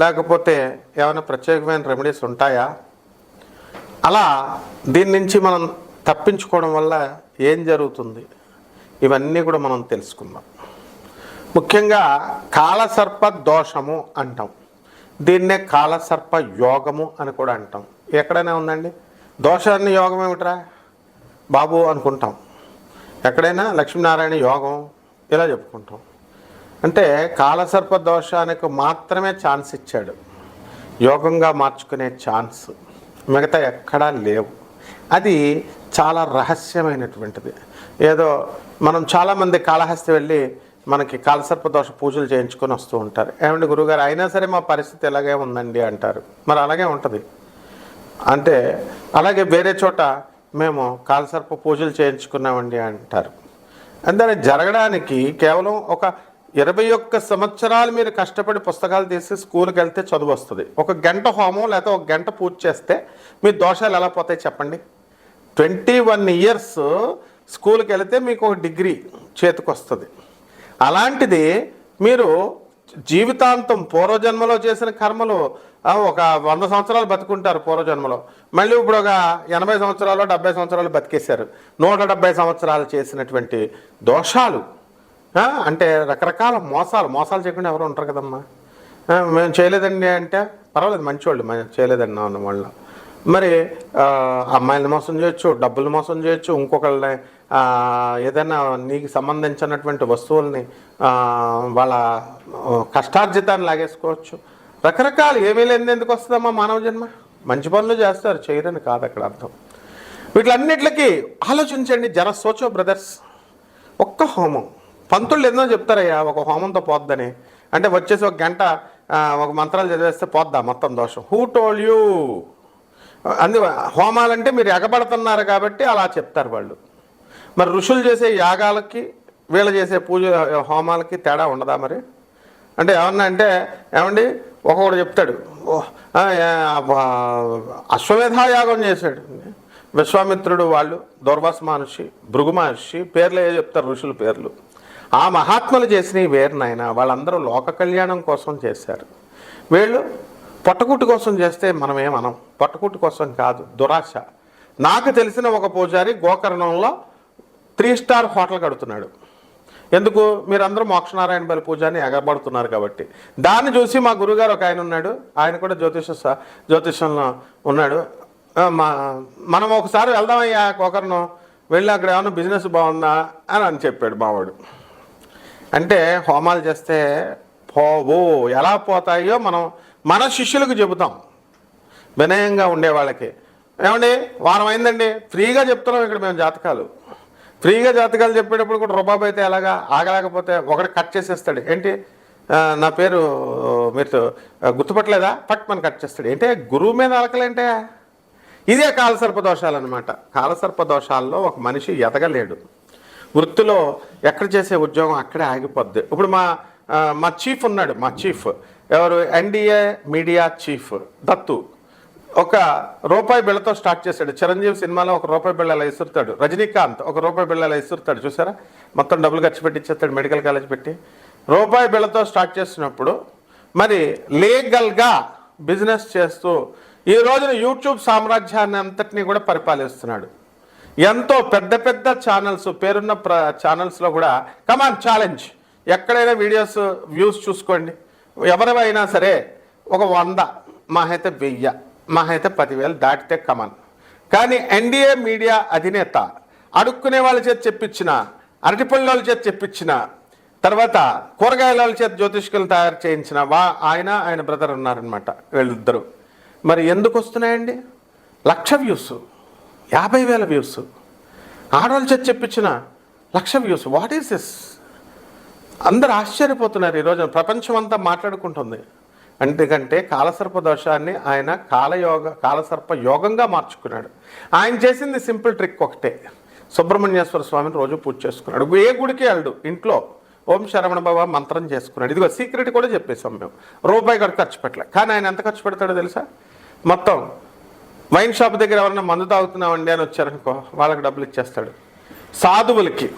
లేకపోతే ఏమైనా ప్రత్యేకమైన రెమెడీస్ ఉంటాయా? అలా దీని నుంచి మనం తప్పించుకోవడం వల్ల ఏం జరుగుతుంది? ఇవన్నీ కూడా మనం తెలుసుకుందాం. ముఖ్యంగా కాలసర్ప దోషము అంటాం. దీన్నే కాలసర్ప యోగము అని కూడా అంటాం. ఎక్కడైనా ఉందండి? దోషాన్ని యోగం ఏమిట్రా? బాబు అనుకుంటాం. ఎక్కడైనా లక్ష్మీనారాయణ యోగం ఇలా చెప్పుకుంటాం. అంటే కాలసర్ప దోషానికి మాత్రమే ఛాన్స్ ఇచ్చాడు. యోగంగా మార్చుకునే ఛాన్స్ మిగతా ఎక్కడా లేవు. అది చాలా రహస్యమైనటువంటిది. ఏదో మనం చాలామంది కాళహస్తి వెళ్ళి మనకి కాలసర్ప దోష పూజలు చేయించుకొని వస్తూ ఉంటారు. ఏమండి గురుగారు అయినా సరే మా పరిస్థితి ఇలాగే ఉందండి అంటారు. మరి అలాగే ఉంటుంది. అంటే అలాగే వేరే చోట మేము కాలసర్ప పూజలు చేయించుకున్నామండి అంటారు. అంటే జరగడానికి కేవలం ఒక ఇరవై ఒక్క సంవత్సరాలు మీరు కష్టపడి పుస్తకాలు తీసి స్కూల్కి వెళ్తే చదువు వస్తుంది. ఒక గంట హోమం లేకపోతే ఒక గంట పూజ చేస్తే మీ దోషాలు ఎలా పోతాయి చెప్పండి? ట్వంటీ వన్ ఇయర్స్ స్కూల్కి వెళితే మీకు ఒక డిగ్రీ చేతికి వస్తుంది. అలాంటిది మీరు జీవితాంతం పూర్వజన్మలో చేసిన కర్మలు ఒక వంద సంవత్సరాలు బతుకుంటారు పూర్వజన్మలో. మళ్ళీ ఇప్పుడు ఒక ఎనభై సంవత్సరాలు డెబ్బై సంవత్సరాలు బతికేశారు. నూట డెబ్బై సంవత్సరాలు చేసినటువంటి దోషాలు అంటే రకరకాల మోసాలు మోసాలు చేయకుండా ఎవరు ఉంటారు కదమ్మా. మేము చేయలేదండి అంటే పర్వాలేదు మంచివాళ్ళు మేము చేయలేదండి అన్న వాళ్ళు. మరి అమ్మాయిలను మోసం చేయొచ్చు డబ్బులు మోసం చేయొచ్చు ఇంకొకళ్ళని ఏదైనా నీకు సంబంధించినటువంటి వస్తువుల్ని వాళ్ళ కష్టార్జితాన్ని లాగేసుకోవచ్చు. రకరకాలు ఏమీ లేని ఎందుకు వస్తుందమ్మా మానవ జన్మ? మంచి పనులు చేస్తారు చేయరని కాదు అక్కడ అర్థం. వీటిలన్నిటికీ ఆలోచించండి జర సోచో బ్రదర్స్. ఒక్క హోమం. పంతులు ఎన్నో చెప్తారయ్యా ఒక హోమంతో పోద్దని. అంటే వచ్చేసి ఒక గంట ఒక మంత్రాలు చదివేస్తే పోద్దా మొత్తం దోషం? హూ టోల్ యూ అందు హోమాలంటే మీరు ఎగబడుతున్నారు కాబట్టి అలా చెప్తారు వాళ్ళు. మరి ఋషులు చేసే యాగాలకి వీళ్ళు చేసే పూజ హోమాలకి తేడా ఉండదా మరి? అంటే ఏమన్నా అంటే ఏమండి ఒక్కొక్కడు చెప్తాడు అశ్వమేధాయాగం యాగం చేశాడు. విశ్వామిత్రుడు వాళ్ళు దుర్వాస మహర్షి భృగు మహర్షి పేర్లు ఏ చెప్తారు ఋషుల పేర్లు. ఆ మహాత్ములు చేసినవి వేరు నాయన. వాళ్ళందరూ లోక కళ్యాణం కోసం చేశారు. వీళ్ళు పొట్టకుట్టు కోసం చేస్తే మనమే మనం పొట్టకుట్టు కోసం కాదు దురాశ. నాకు తెలిసిన ఒక పూజారి గోకర్ణంలో త్రీ స్టార్ హోటల్ కడుతున్నాడు. ఎందుకు? మీరందరూ మోక్షనారాయణ బలి పూజని ఎగబడుతున్నారు కాబట్టి. దాన్ని చూసి మా గురుగారు ఒక ఆయన ఉన్నాడు. ఆయన కూడా జ్యోతిష జ్యోతిషంలో ఉన్నాడు. మా మనం ఒకసారి వెళ్దామయ్యా గోకర్ణం. వెళ్ళి అక్కడ ఏమన్నా బిజినెస్ బాగుందా అని అని చెప్పాడు మావాడు. అంటే హోమాలు చేస్తే పోవు ఎలా పోతాయో మనం మన శిష్యులకు చెబుతాం. వినయంగా ఉండే వాళ్ళకి. ఏమండి వారం అయిందండి ఫ్రీగా చెప్తున్నాం ఇక్కడ మేము జాతకాలు. ఫ్రీగా జాతకాలు చెప్పేటప్పుడు కూడా రుబాబు అయితే ఎలాగా ఆగలేకపోతే ఒకటి కట్ చేసేస్తాడు. ఏంటి? నా పేరు మీరు గుర్తుపట్టలేదా? పట్ మన కట్ చేస్తాడు. ఏంటి? గురువు మీద అలకలేంటే? ఇదే కాలసర్ప దోషాలు అనమాట కాలసర్ప దోషాల్లో ఒక మనిషి ఎదగలేడు. వృత్తిలో ఎక్కడ చేసే ఉద్యోగం అక్కడే ఆగిపోద్ది. ఇప్పుడు మా మా చీఫ్ ఉన్నాడు మా చీఫ్. ఎవరు? NDA media chief Dattu. ఒక రూపాయి బిళ్ళతో స్టార్ట్ చేశాడు. చిరంజీవి సినిమాలో ఒక రూపాయి బిళ్ళ అలా ఇసురుతాడు. రజనీకాంత్ ఒక రూపాయి బిళ్ళ అలా ఇసురుతాడు. చూసారా? మొత్తం డబ్బులు ఖర్చు పెట్టి ఇచ్చేస్తాడు మెడికల్ కాలేజ్ పెట్టి. రూపాయి బిళ్ళతో స్టార్ట్ చేసినప్పుడు మరి లీగల్గా బిజినెస్ చేస్తూ ఈ రోజున యూట్యూబ్ సామ్రాజ్యాన్ని అంతటినీ కూడా పరిపాలిస్తున్నాడు. ఎంతో పెద్ద పెద్ద ఛానల్స్ పేరున్న ప్ర ఛానల్స్లో కూడా కమాన్ ఛాలెంజ్ ఎక్కడైనా వీడియోస్ వ్యూస్ చూసుకోండి. ఎవరివైనా సరే ఒక వంద మాహైతే వెయ్య వెయ్యి పదివేలు దాటితే కమాన్ కానీ ఎన్డీఏ మీడియా అధినేత అడుక్కునే వాళ్ళ చేత చెప్పించిన అరటిపళ్ళ వాళ్ళ చేత చెప్పించిన తర్వాత కూరగాయల వాళ్ళ చేత జ్యోతిష్కులు తయారు చేయించిన వా ఆయన ఆయన బ్రదర్ ఉన్నారనమాట వీళ్ళిద్దరు. మరి ఎందుకు వస్తున్నాయండి? లక్ష వ్యూస్ యాభై వేల వ్యూస్. ఆడవాళ్ళు చేత చెప్పించిన lakh views. What is this అందరు ఆశ్చర్యపోతున్నారు ఈరోజు ప్రపంచం అంతా మాట్లాడుకుంటుంది. ఎందుకంటే కాలసర్ప దోషాన్ని ఆయన కాలయోగ కాలసర్ప యోగంగా మార్చుకున్నాడు. ఆయన చేసింది సింపుల్ ట్రిక్ ఒకటే. సుబ్రహ్మణ్యేశ్వర స్వామిని రోజు పూజ చేసుకున్నాడు. ఏ గుడికి వెళ్ళడు. ఇంట్లో ఓం శరవణ బాబా మంత్రం చేసుకున్నాడు. ఇదిగో సీక్రెట్ కూడా చెప్పేసాం మేము. రూపాయి కూడా ఖర్చు పెట్టలే. కానీ ఆయన ఎంత ఖర్చు పెడతాడో తెలుసా? మొత్తం వైన్ షాప్ దగ్గర ఎవరన్నా మందు తాగుతున్నామండి అని వచ్చారనుకో వాళ్ళకి డబ్బులు ఇచ్చేస్తాడు. సాధువులకి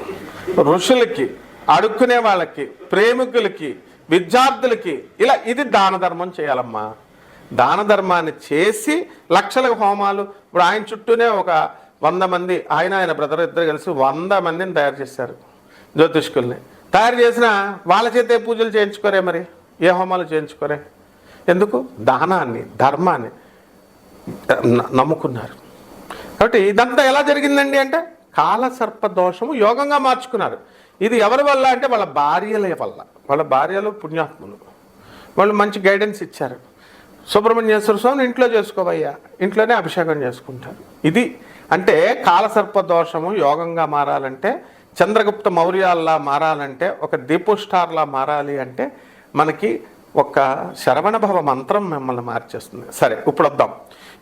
ఋషులకి అడుక్కునే వాళ్ళకి ప్రేమికులకి విద్యార్థులకి ఇలా ఇది దాన ధర్మం చేయాలమ్మా. దాన ధర్మాన్ని చేసి లక్షల హోమాలు. ఇప్పుడు ఆయన చుట్టూనే ఒక వంద మంది ఆయన ఆయన బ్రదర్ ఇద్దరు కలిసి వంద మందిని తయారు చేశారు జ్యోతిష్కుల్ని. తయారు చేసిన వాళ్ళ చేతే పూజలు చేయించుకోరే మరి? ఏ హోమాలు చేయించుకోరే? ఎందుకు? దానాన్ని ధర్మాన్ని. నమ్ముకున్నారు. కాబట్టి ఇదంతా ఎలా జరిగిందండి అంటే కాలసర్ప దోషము యోగంగా మార్చుకున్నారు. ఇది ఎవరి వల్ల అంటే వాళ్ళ భార్యల వల్ల. వాళ్ళ భార్యలు పుణ్యాత్ములు. వాళ్ళు మంచి గైడెన్స్ ఇచ్చారు. సుబ్రహ్మణ్యేశ్వర స్వామిని ఇంట్లో చేసుకోవయ్యా ఇంట్లోనే అభిషేకం చేసుకుంటారు. ఇది అంటే కాలసర్ప దోషము యోగంగా మారాలంటే చంద్రగుప్త మౌర్యాల్లా మారాలంటే ఒక దీపోస్టార్లా మారాలి అంటే మనకి ఒక శరవణభవ మంత్రం మిమ్మల్ని మార్చేస్తుంది. సరే ఇప్పుడు వద్దాం.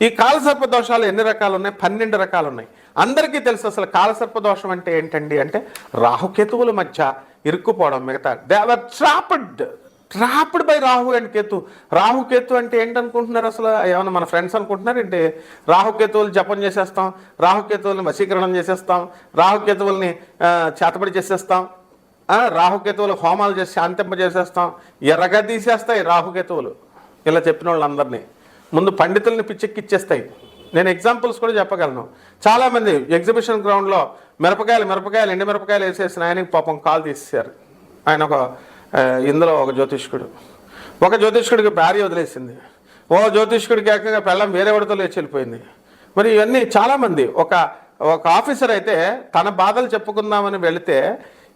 ఈ కాలసర్ప దోషాలు ఎన్ని రకాలు ఉన్నాయి పన్నెండు రకాలు ఉన్నాయి అందరికీ తెలుసు అసలు కాలసర్ప దోషం అంటే ఏంటండి అంటే రాహుకేతువుల మధ్య ఇరుక్కుపోవడం మిగతా. They are trapped trapped by Rahu and Ketu. Rahuketu అంటే ఏంటనుకుంటున్నారు అసలు? ఏమైనా మన ఫ్రెండ్స్ అనుకుంటున్నారు? ఏంటి? రాహుకేతువులు జపం చేసేస్తాం రాహుకేతువులను వశీకరణం చేసేస్తాం రాహుకేతువుల్ని ఆ, చేతబడి చేసేస్తాం రాహుకేతువులు హోమాలు చేసి శాంతింప చేసేస్తాం ఎర్రగా తీసేస్తాయి రాహుకేతువులు. ఇలా చెప్పిన వాళ్ళందరినీ ముందు పండితుల్ని పిచ్చెక్కిచ్చేస్తాయి. నేను ఎగ్జాంపుల్స్ కూడా చెప్పగలను. చాలామంది ఎగ్జిబిషన్ గ్రౌండ్లో మిరపకాయలు మిరపకాయలు ఎండి మిరపకాయలు వేసేసిన ఆయనకి పాపం కాల్ తీసేశారు. ఆయన ఒక ఇందులో ఒక జ్యోతిష్కుడు. ఒక జ్యోతిష్కుడికి భార్య వదిలేసింది. ఓ జ్యోతిష్కుడికి ఏకంగా పెళ్ళం వేరే వాడితో లేచి వెళ్ళిపోయింది. మరి ఇవన్నీ చాలామంది ఒక ఒక ఆఫీసర్ అయితే తన బాధలు చెప్పుకుందామని వెళితే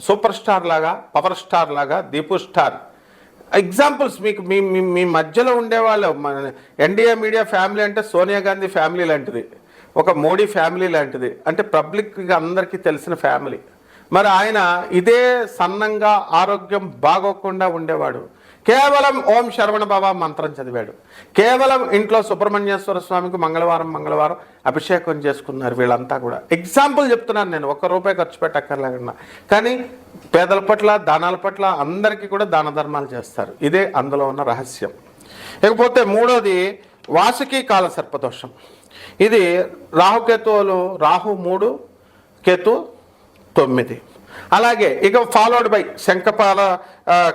సూపర్ స్టార్ లాగా పవర్ స్టార్ లాగా దీపు స్టార్. ఎగ్జాంపుల్స్ మీకు మీ మీ మధ్యలో ఉండేవాళ్ళు మన ఎన్డీఏ మీడియా ఫ్యామిలీ అంటే సోనియా గాంధీ ఫ్యామిలీ లాంటిది. ఒక మోడీ ఫ్యామిలీ లాంటిది. అంటే పబ్లిక్గా అందరికీ తెలిసిన ఫ్యామిలీ. మరి ఆయన ఇదే సన్నంగా ఆరోగ్యం బాగోకుండా ఉండేవాడు. కేవలం ఓం శరవణ బాబా మంత్రం చదివాడు. కేవలం ఇంట్లో సుబ్రహ్మణ్యేశ్వర స్వామికి మంగళవారం మంగళవారం అభిషేకం చేసుకున్నారు వీళ్ళంతా కూడా. ఎగ్జాంపుల్ చెప్తున్నాను నేను ఒక్క రూపాయి ఖర్చు పెట్టక్కర్లేకుండా. కానీ పేదల పట్ల దానాల పట్ల అందరికీ కూడా దాన ధర్మాలు చేస్తారు. ఇదే అందులో ఉన్న రహస్యం. ఇకపోతే మూడోది వాసుకి కాల సర్పదోషం. ఇది రాహుకేతువులు రాహు మూడు కేతు తొమ్మిది. అలాగే ఇక ఫాలోడ్ బై శంఖపాల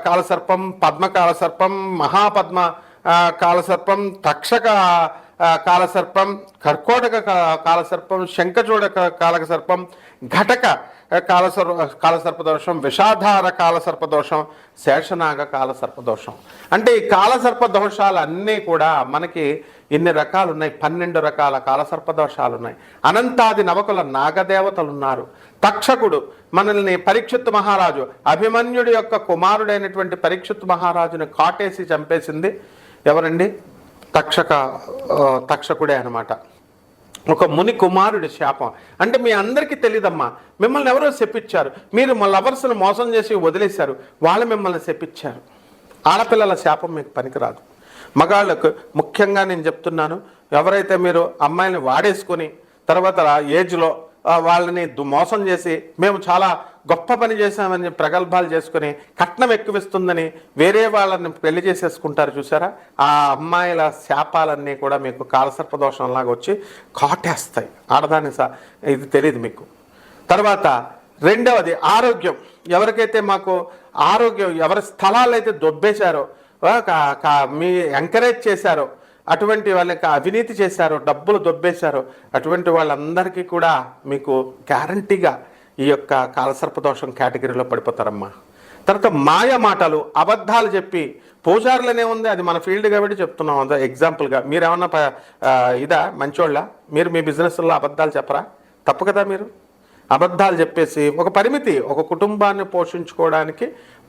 కాలసర్పం పద్మ కాలసర్పం మహాపద్మ కాలసర్పం తక్షక కాలసర్పం కర్కోటక కాలసర్పం శంఖచూడ కాలక కాలసర్పం ఘటక కాలసర్ కాలసర్పదోషం విషాధార కాలసర్పదోషం శేషనాగ కాలసర్పదోషం. అంటే ఈ కాలసర్ప దోషాలన్నీ కూడా మనకి ఇన్ని రకాలు ఉన్నాయి పన్నెండు రకాల కాలసర్పదోషాలు ఉన్నాయి అనంతాది నవకుల నాగదేవతలు ఉన్నారు తక్షకుడు మనల్ని పరీక్షిత్ మహారాజు అభిమన్యుడి యొక్క కుమారుడైనటువంటి పరీక్షిత్ మహారాజుని కాటేసి చంపేసింది. ఎవరండి? తక్షక తక్షకుడే అనమాట ఒక ముని కుమారుడి శాపం. అంటే మీ అందరికీ తెలియదమ్మా మిమ్మల్ని ఎవరో చెప్పించారు మీరు మా లవర్స్ని మోసం చేసి వదిలేశారు. వాళ్ళు మిమ్మల్ని చెప్పించారు ఆడపిల్లల శాపం మీకు పనికిరాదు. మగాళ్ళకు ముఖ్యంగా నేను చెప్తున్నాను ఎవరైతే మీరు అమ్మాయిని వాడేసుకొని తర్వాత ఏజ్లో వాళ్ళని దు- మోసం చేసి మేము చాలా గొప్ప పని చేశామని ప్రగల్భాలు చేసుకుని కట్నం ఎక్కువిస్తుందని వేరే వాళ్ళని పెళ్ళి చేసేసుకుంటారు చూసారా? ఆ అమ్మాయిల శాపాలన్నీ కూడా మీకు కాలసర్పదోషంలాగా వచ్చి కాటేస్తాయి. ఆడదాని సా ఇది తెలియదు మీకు. తర్వాత రెండవది ఆరోగ్యం. ఎవరికైతే మాకు ఆరోగ్యం ఎవరి స్థలాలు అయితే దొబ్బేశారో మీ ఎంకరేజ్ చేశారు. అటువంటి వాళ్ళకి అవినీతి చేశారు డబ్బులు దొబ్బేశారు. అటువంటి వాళ్ళందరికీ కూడా మీకు గ్యారంటీగా ఈ యొక్క కాలసర్పదోషం కేటగిరీలో పడిపోతారమ్మా. తర్వాత మాయ మాటలు అబద్ధాలు చెప్పి పూజారులనే ఉంది అది మన ఫీల్డ్ కాబట్టి చెప్తున్నాం. అదే ఎగ్జాంపుల్గా మీరేమన్నా ఇదా? మంచోళ్ళ? మీరు మీ బిజినెస్లో అబద్ధాలు చెప్పరా? తప్పు కదా మీరు? అబద్ధాలు చెప్పేసి ఒక పరిమితి ఒక కుటుంబాన్ని పోషించుకోవడానికి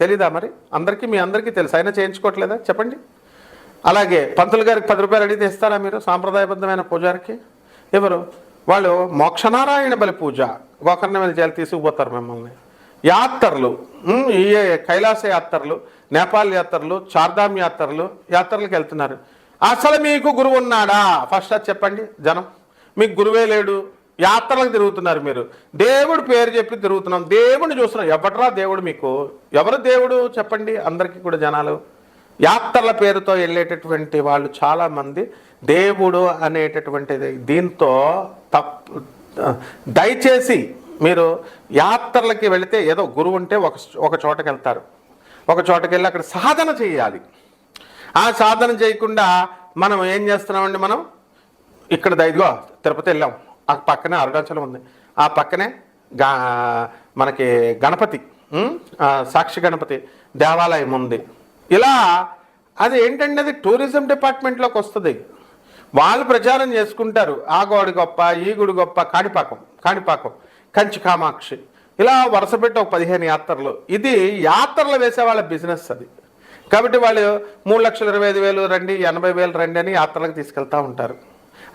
తెలీదా మరి? అందరికీ మీ అందరికీ తెలుసు. అయినా చేయించుకోవట్లేదా? చెప్పండి. అలాగే పంతులు గారికి పది రూపాయలు అడిగితే ఇస్తారా మీరు? సాంప్రదాయబద్ధమైన పూజారికి? ఎవరు? వాళ్ళు మోక్షనారాయణ బలి పూజ. గోకర్ణ మీద తీసుకుపోతారు మిమ్మల్ని. యాత్రలు. ఈ కైలాస యాత్రలు నేపాల్ యాత్రలు చార్ధామ్ యాత్రలు యాత్రలకు వెళ్తున్నారు. అసలు మీకు గురువు ఉన్నాడా? ఫస్ట్ అది చెప్పండి జనం. మీకు గురువే లేడు. యాత్రలకు తిరుగుతున్నారు మీరు. దేవుడు పేరు చెప్పి తిరుగుతున్నాం. దేవుడిని చూస్తున్నాం. ఎవడరా దేవుడు మీకు? ఎవరు దేవుడు చెప్పండి అందరికీ కూడా జనాలు? యాత్రల పేరుతో వెళ్ళేటటువంటి వాళ్ళు చాలామంది దేవుడు అనేటటువంటిది. దీంతో తప్పు దయచేసి మీరు యాత్రలకి వెళితే ఏదో గురువు ఉంటే ఒక ఒక చోటకి వెళ్తారు ఒక చోటకి వెళ్ళి అక్కడ సాధన చేయాలి. ఆ సాధన చేయకుండా మనం ఏం చేస్తున్నామండి మనం? ఇక్కడ దైదిగో తిరుపతి వెళ్ళాం. ఆ పక్కనే అరుణాచలం ఉంది. ఆ పక్కనే గా మనకి గణపతి సాక్షి గణపతి దేవాలయం ఉంది. ఇలా అది ఏంటంటే అది? టూరిజం డిపార్ట్మెంట్లోకి వస్తుంది. వాళ్ళు ప్రచారం చేసుకుంటారు. ఆ గోడి గొప్ప ఈ గుడి గొప్ప కాణిపాకం కాణిపాకం కంచి కామాక్షి. ఇలా వరుస పెట్టి ఒక పదిహేను యాత్రలు. ఇది యాత్రలు వేసే వాళ్ళ బిజినెస్ అది. కాబట్టి వాళ్ళు మూడు లక్షల ఇరవై ఐదు వేలు రండి ఎనభై వేలు రండి అని యాత్రలకు తీసుకెళ్తూ ఉంటారు.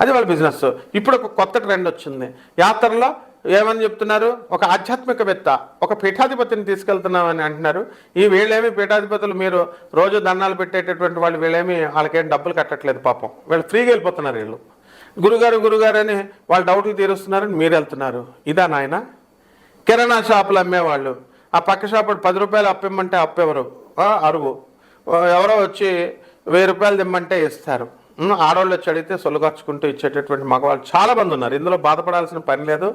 అది వాళ్ళ బిజినెస్. ఇప్పుడు ఒక కొత్త ట్రెండ్ వచ్చింది. యాత్రలో ఏమని చెప్తున్నారు? ఒక ఆధ్యాత్మికవేత్త ఒక పీఠాధిపతిని తీసుకెళ్తున్నామని అంటున్నారు. ఈ వీళ్ళేమి పీఠాధిపతులు? మీరు రోజు దండాలు పెట్టేటటువంటి వాళ్ళు వీళ్ళేమి వాళ్ళకేం డబ్బులు కట్టట్లేదు పాపం. వీళ్ళు ఫ్రీగా వెళ్ళిపోతున్నారు వీళ్ళు. గురుగారు గురుగారు అని వాళ్ళు డౌట్లు తీరుస్తున్నారని మీరు వెళ్తున్నారు. ఇదా నాయన? కిరాణా షాపులు అమ్మేవాళ్ళు. ఆ పక్క షాపు పది రూపాయలు అప్పిమ్మంటే అప్పెవరు? అరువు. ఎవరో వచ్చి వెయ్యి రూపాయలు తెమ్మంటే ఇస్తారు. ఆడవాళ్ళు వచ్చి అడిగితే సొల్లుగర్చుకుంటూ ఇచ్చేటటువంటి మగవాళ్ళు చాలా మంది ఉన్నారు. ఇందులో బాధపడాల్సిన పని లేదు.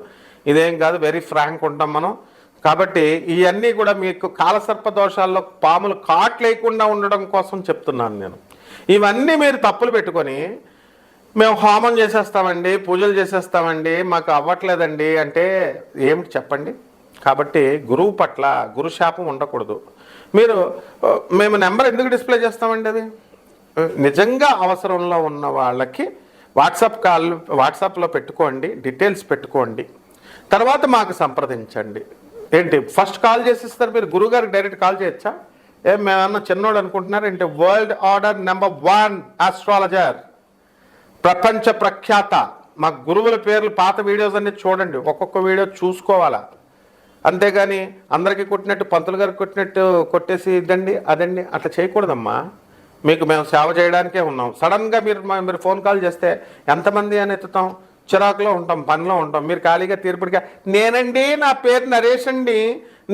ఇదేం కాదు వెరీ ఫ్రాంక్ ఉంటాం మనం. కాబట్టి ఇవన్నీ కూడా మీకు కాలసర్ప దోషాల్లో పాములు కాట్లేయకుండా ఉండడం కోసం చెప్తున్నాను నేను. ఇవన్నీ మీరు తప్పులు పెట్టుకొని మేము హోమం చేసేస్తామండి పూజలు చేసేస్తామండి మాకు అవ్వట్లేదండి అంటే ఏమిటి చెప్పండి? కాబట్టి గురువు పట్ల గురు శాపం ఉండకూడదు. మీరు మేము నెంబర్ ఎందుకు డిస్ప్లే చేస్తామండి అది? నిజంగా అవసరంలో ఉన్న వాళ్ళకి వాట్సాప్ కాల్ వాట్సాప్లో పెట్టుకోండి డీటెయిల్స్ పెట్టుకోండి. తర్వాత మాకు సంప్రదించండి. ఏంటి ఫస్ట్ కాల్ చేసిస్తారు మీరు? గురుగారికి డైరెక్ట్ కాల్ చేయొచ్చా? ఏం మేమన్నా చిన్నోడు అనుకుంటున్నారు? ఏంటి world order number one astrologer. ప్రపంచ ప్రఖ్యాత. మా గురువుల పేర్లు పాత వీడియోస్ అన్నీ చూడండి. ఒక్కొక్క వీడియో చూసుకోవాలా? అంతేగాని అందరికీ కొట్టినట్టు పంతులు గారికి కొట్టినట్టు కొట్టేసి ఇదండి అదండి అట్లా చేయకూడదమ్మా. మీకు మేము సేవ చేయడానికే ఉన్నాం. సడన్గా మీరు మీరు ఫోన్ కాల్ చేస్తే ఎంతమంది అని ఎత్తుతాం? చిరాకులో ఉంటాం పనిలో ఉంటాం. మీరు ఖాళీగా తీర్పుడిగా నేనండి నా పేరు నరేష్ అండి.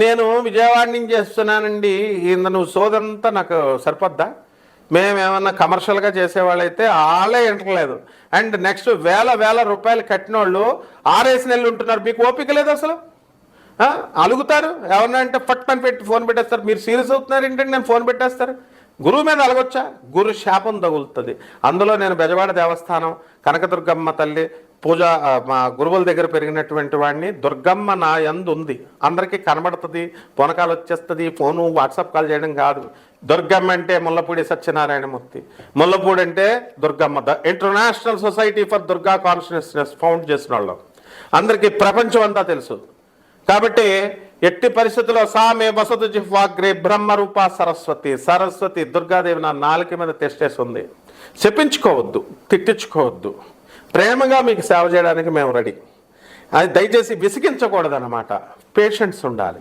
నేను విజయవాడ నుంచి చేస్తున్నానండి ఇంత నువ్వు సోదంతా నాకు సరిపోద్దా? మేమేమన్నా కమర్షియల్గా చేసేవాళ్ళైతే వాళ్ళే ఇంటర్లేదు అండ్ నెక్స్ట్ వేల వేల రూపాయలు కట్టిన వాళ్ళు ఆరేసి నెలలు ఉంటున్నారు. మీకు ఓపిక లేదు అసలు? అలుగుతారు? ఎవరన్నా అంటే ఫట్ పని పెట్టి ఫోన్ పెట్టేస్తారు. మీరు సీరియస్ అవుతున్నారు ఏంటంటే నేను ఫోన్ పెట్టేస్తారు. గురువు మీద అలగొచ్చా గురు శాపం తగులుతుంది. అందులో నేను బెజవాడ దేవస్థానం కనకదుర్గమ్మ తల్లి పూజ మా గురువుల దగ్గర పెరిగినటువంటి వాడిని దుర్గమ్మ నా యందు ఉంది. అందరికీ కనబడుతుంది పొనకాలు వచ్చేస్తుంది ఫోను వాట్సాప్ కాల్ చేయడం కాదు. దుర్గమ్మ అంటే ముల్లపూడి సత్యనారాయణమూర్తి. ముల్లపూడి అంటే Durgamma. The international society for Durga consciousness found చేసిన వాళ్ళం. అందరికీ ప్రపంచం అంతా తెలుసు. కాబట్టి ఎట్టి పరిస్థితుల్లో సామే వసతు జిహ్వాగ్రే బ్రహ్మరూప సరస్వతి సరస్వతి దుర్గాదేవి నా నాలుక మీద తెస్టేసి ఉంది చెప్పించుకోవద్దు తిట్టించుకోవద్దు. ప్రేమగా మీకు సేవ చేయడానికి మేము రెడీ. అది దయచేసి విసిగించకూడదు పేషెంట్స్ ఉండాలి.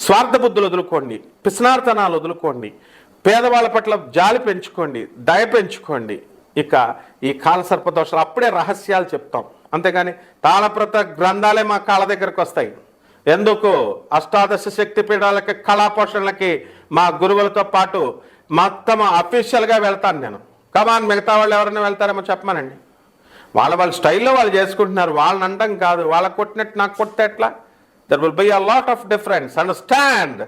స్వార్థ బుద్ధులు వదులుకోండి పిస్నార్తనాలు వదులుకోండి పేదవాళ్ళ పట్ల జాలి పెంచుకోండి దయ పెంచుకోండి. ఇక ఈ కాల దోషాలు అప్పుడే రహస్యాలు చెప్తాం. అంతేగాని తాళప్రత గ్రంథాలే మా కాళ్ళ దగ్గరకు వస్తాయి. ఎందుకు అష్టాదశ శక్తి పీఠాలకి కళాపోషణలకి మా గురువులతో పాటు మొత్తం అఫీషియల్గా వెళ్తాను నేను. కమాన్ మిగతా వాళ్ళు ఎవరైనా వెళ్తారేమో చెప్పమానండి. వాళ్ళ వాళ్ళ స్టైల్లో వాళ్ళు చేసుకుంటున్నారు. వాళ్ళని అండం కాదు. వాళ్ళకి కొట్టినట్టు నాకు కొట్టే ఎట్లా? There will be a lot of difference understand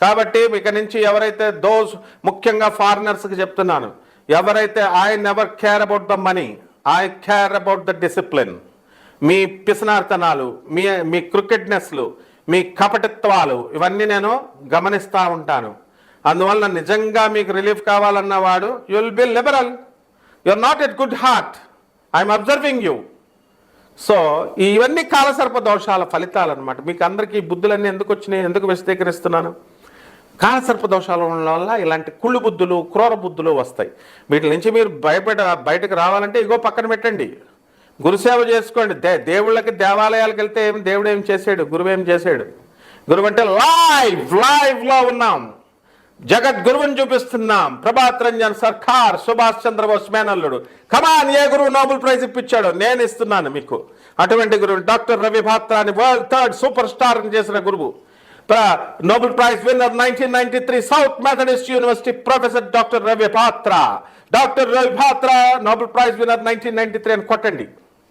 కాబట్టి ఇక నుంచి ఎవరైతే దోస్ ముఖ్యంగా ఫారినర్స్కి చెప్తున్నాను ఎవరైతే I never care about the money I care about the discipline మీ పిసనార్తనాలు మీ మీ క్రికెట్నెస్లు మీ కపటిత్వాలు ఇవన్నీ నేను గమనిస్తూ ఉంటాను. అందువల్ల నిజంగా మీకు రిలీఫ్ కావాలన్న వాడు you will be liberal you are not at good heart I'm observing you so ఇవన్నీ కాలసర్ప దోషాల ఫలితాలు అనమాట మీకు అందరికీ బుద్ధులన్నీ ఎందుకు వచ్చినాయి ఎందుకు విశదీకరిస్తున్నాను కాలసర్ప దోషాలు ఉండడం వల్ల ఇలాంటి కుళ్ళు బుద్ధులు క్రూర బుద్ధులు వస్తాయి. వీటి నుంచి మీరు భయపడ బయటకు రావాలంటే ఇగో పక్కన పెట్టండి. గురుసేవ చేసుకోండి. దే దేవుళ్ళకి దేవాలయాలకు వెళ్తే ఏం దేవుడు ఏం చేశాడు? గురువు ఏం చేశాడు? గురువు అంటే లైవ్ లైవ్లో ఉన్నాం. జగద్గురువుని చూపిస్తున్నాం. ప్రభాత్ రంజన్ సర్కార్ సుభాష్ చంద్రబోస్ మేనల్లుడు. కమాన్ ఏ గురువు నోబెల్ ప్రైజ్ ఇప్పించాడు నేను ఇస్తున్నాను మీకు. అటువంటి గురువు doctor Ravi భాత్రాని world third super star చేసిన గురువు. ప్ర- Nobel prize winner nineteen ninety three South Methodist university professor doctor Ravi Batra doctor Ravi Batra Nobel prize winner nineteen ninety three అని కొట్టండి.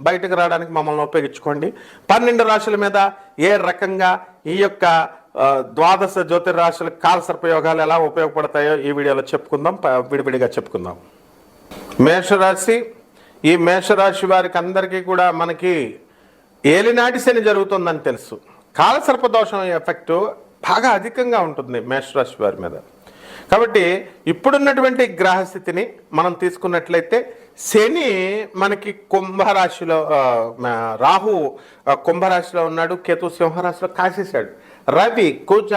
బయటకు రావడానికి మమ్మల్ని ఉపయోగించుకోండి పన్నెండు రాశుల మీద ఏ రకంగా ఈ యొక్క ద్వాదశ జ్యోతిర్రాశుల కాలసర్పయోగాలు ఎలా ఉపయోగపడతాయో ఈ వీడియోలో చెప్పుకుందాం. ప- విడివిడిగా చెప్పుకుందాం. మేషరాశి ఈ మేషరాశి వారికి అందరికీ కూడా మనకి ఏలినాటి శని జరుగుతుందని తెలుసు. కాలసర్ప దోషం బాగా అధికంగా ఉంటుంది మేషరాశి వారి మీద. కాబట్టి ఇప్పుడున్నటువంటి గ్రహస్థితిని మనం తీసుకున్నట్లయితే శని మనకి కుంభరాశిలో రాహు కుంభరాశిలో ఉన్నాడు కేతు సింహరాశిలో కాసేశాడు. రవి కుజ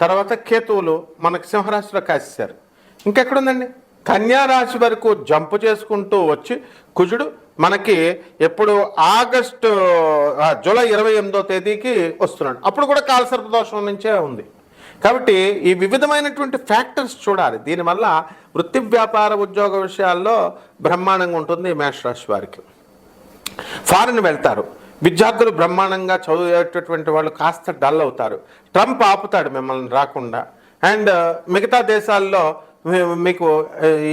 తర్వాత కేతువులు మనకు సింహరాశిలో కాసేశారు. ఇంకెక్కడుందండి? కన్యా రాశి వరకు జంపు చేసుకుంటూ వచ్చి కుజుడు మనకి ఎప్పుడు ఆగస్టు జూలై ఇరవై ఎనిమిదో తేదీకి వస్తున్నాడు. అప్పుడు కూడా కాలసర్ప దోషం నుంచే ఉంది. కాబట్టి ఈ వివిధమైనటువంటి ఫ్యాక్టర్స్ చూడాలి. దీనివల్ల వృత్తి వ్యాపార ఉద్యోగ విషయాల్లో బ్రహ్మాండంగా ఉంటుంది మేషరాశి వారికి. ఫారెన్ వెళ్తారు. విద్యార్థులు బ్రహ్మాండంగా చదివేటటువంటి వాళ్ళు కాస్త డల్ అవుతారు. ట్రంప్ ఆపుతాడు మిమ్మల్ని రాకుండా. అండ్ మిగతా దేశాల్లో మీకు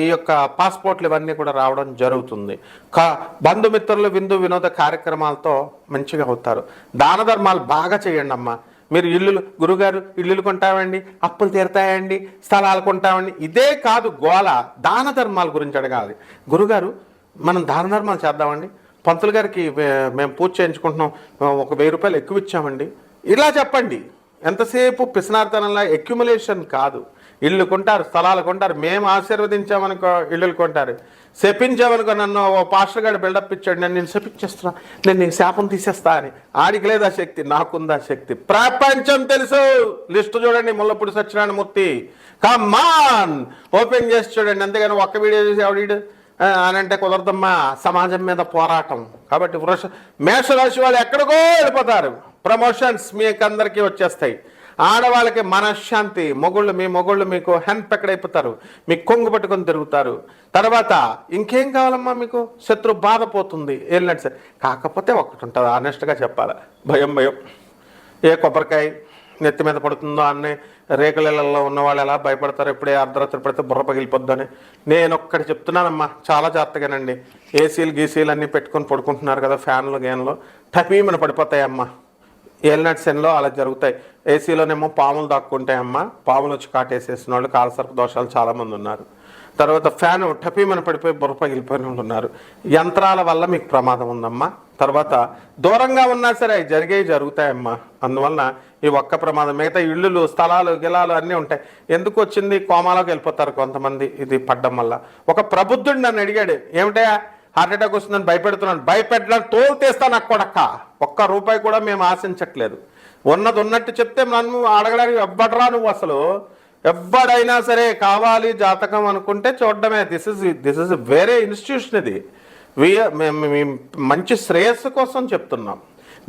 ఈ యొక్క పాస్పోర్ట్లు ఇవన్నీ కూడా రావడం జరుగుతుంది. కా బంధుమిత్రులు విందు వినోద కార్యక్రమాలతో మంచిగా అవుతారు. దాన ధర్మాలు బాగా చేయండి అమ్మా మీరు ఇల్లులు గురుగారు ఇల్లులు కొంటామండి అప్పులు తీరుతాయండి స్థలాలు కొంటామండి. ఇదే కాదు గోల దాన ధర్మాల గురించి అడగాలి. గురుగారు మనం దాన ధర్మాలు చేద్దామండి. పంతులు గారికి మే- మేము పూజ చేయించుకుంటున్నాం. ఒక వెయ్యి రూపాయలు ఎక్కువ ఇచ్చామండి. ఇలా చెప్పండి. ఎంతసేపు పిసనార్తనంలా ఎక్యుములేషన్ కాదు. ఇల్లు కొంటారు స్థలాలు కొంటారు. మేము ఆశీర్వదించామనుకో ఇల్లులు కొంటారు. శపించామనుకో నన్ను ఓ పాస్టర్ గారు బిల్డప్ ఇచ్చాడు. నేను నేను శపించేస్తున్నా. నేను నీ శాపం తీసేస్తా అని. ఆడికి లేదా శక్తి? నాకుందా శక్తి? ప్రపంచం తెలుసు. లిస్టు చూడండి Mullapudi Satyanarayana Murthy come on open చేసి చూడండి. అంతేగాని ఒక్క వీడియో చూసి ఆవిడ అని అంటే కుదరదమ్మా. సమాజం మీద పోరాటం. కాబట్టి వృష మేషరాశి వాళ్ళు ఎక్కడికో వెళ్ళిపోతారు. ప్రమోషన్స్ మీకు అందరికీ వచ్చేస్తాయి. ఆడవాళ్ళకి మనశ్శాంతి మొగుళ్ళు మీ మొగుళ్ళు మీకు హ్యాండ్ పెక్కడైపోతారు మీకు కొంగు పట్టుకొని తిరుగుతారు. తర్వాత ఇంకేం కావాలమ్మా మీకు? శత్రు బాధ పోతుంది. వెళ్ళినట్టు సరే కాకపోతే ఒకటి ఉంటుంది ఆనెస్ట్గా చెప్పాలి? భయం భయం. ఏ కొబ్బరికాయ నెత్తి మీద పడుతుందో అన్ని రేకులలో ఉన్న వాళ్ళు ఎలా భయపడతారు ఎప్పుడే అర్ధరాత్రి పడితే బుర్ర పగిలిపోద్దని. నేను ఒక్కటి చెప్తున్నానమ్మా చాలా జాగ్రత్తగానండి. ఏసీలు గీసీలు అన్నీ పెట్టుకొని పడుకుంటున్నారు కదా ఫ్యాన్లు గేన్లు. టపీమని పడిపోతాయమ్మా. ఏలినట్ సెన్లో అలా జరుగుతాయి. ఏసీలోనేమో పాములు దాక్కుంటాయమ్మా. పాములు వచ్చి కాటేసేసిన వాళ్ళు కాలసర్ప దోషాలు చాలామంది ఉన్నారు. తర్వాత ఫ్యాన్ టపీమని పడిపోయి బుర్ర పగిలిపోయిన వాళ్ళు ఉన్నారు. యంత్రాల వల్ల మీకు ప్రమాదం ఉందమ్మా. తర్వాత దూరంగా ఉన్నా సరే అవి జరిగేవి జరుగుతాయమ్మా. అందువలన ఈ ఒక్క ప్రమాదం మిగతా ఇళ్ళు స్థలాలు గిలాలు అన్నీ ఉంటాయి. ఎందుకు వచ్చింది? కోమాలోకి వెళ్ళిపోతారు కొంతమంది ఇది పడ్డం వల్ల. ఒక ప్రబుద్ధుడు నన్ను అడిగాడు ఏమిటయా హార్ట్ అటాక్ వస్తుందని భయపెడుతున్నాను. భయపెట్టడానికి తోలు తీస్తా నాకు కొడక్క ఒక్క రూపాయి కూడా మేము ఆశించట్లేదు. ఉన్నది ఉన్నట్టు చెప్తే నన్ను అడగడానికి ఎవ్వడరా నువ్వు అసలు? ఎవ్వడైనా సరే కావాలి జాతకం అనుకుంటే చూడడమే. దిస్ ఇస్ దిస్ ఇస్ వేరే ఇన్స్టిట్యూషన్ ఇది. వి- మేము మంచి శ్రేయస్సు కోసం చెప్తున్నాం.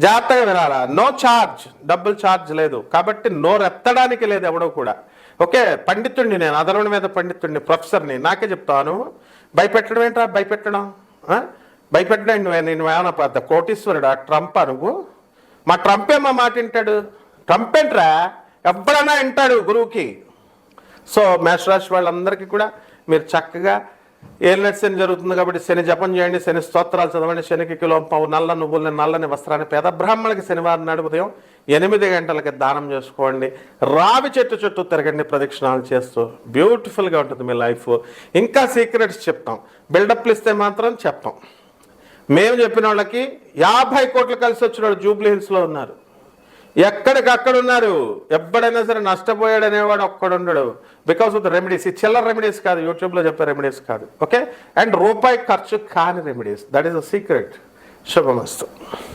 జాగ్రత్తగా వినాలా? నో ఛార్జ్ డబ్బులు ఛార్జ్ లేదు. కాబట్టి నోరెత్తడానికి లేదు ఎవడో కూడా. ఓకే పండితుడిని నేను అదరుని మీద పండితుడిని ప్రొఫెసర్ని నాకే చెప్తాను భయపెట్టడం ఏంట్రా? భయపెట్టడం? ఆ? నువ్వు? నేను ఏమన్నా పెద్ద కోటీశ్వరుడా? ట్రంప్ నువ్వు? మా ట్రంపే మా మాట వింటాడు. ట్రంప్ ఏంట్రా? ఎప్పుడైనా వింటాడు గురువుకి. సో మేషరాశి వాళ్ళందరికీ కూడా మీరు చక్కగా ఏలినట్ శని జరుగుతుంది కాబట్టి శని జపం చేయండి శని స్తోత్రాలు చదవండి శనికి కిలో నల్ల నువ్వుల్ని నల్లని వస్త్రాన్ని పేద బ్రాహ్మణులకి శనివారం నాడు ఉదయం ఎనిమిది గంటలకి దానం చేసుకోండి. రావి చెట్టు చుట్టూ తిరగండి ప్రదక్షిణాలు చేస్తూ. బ్యూటిఫుల్గా ఉంటుంది మీ లైఫ్. ఇంకా సీక్రెట్స్ చెప్తాం. బిల్డప్లు ఇస్తే మాత్రం చెప్తాం మేము చెప్పిన వాళ్ళకి యాభై కోట్లు కలిసి వచ్చిన వాళ్ళు జూబ్లీ హిల్స్లో ఉన్నారు. ఎక్కడికక్కడ ఉన్నారు ఎప్పుడైనా సరే నష్టపోయాడు అనేవాడు ఒక్కడుండడు. బికాస్ ఆఫ్ ద రెమెడీస్ ఈ చిల్లర రెమెడీస్ కాదు యూట్యూబ్లో చెప్పే రెమెడీస్ కాదు. ఓకే అండ్ రూపాయి ఖర్చు కాని remedies that is a secret Subhamastu.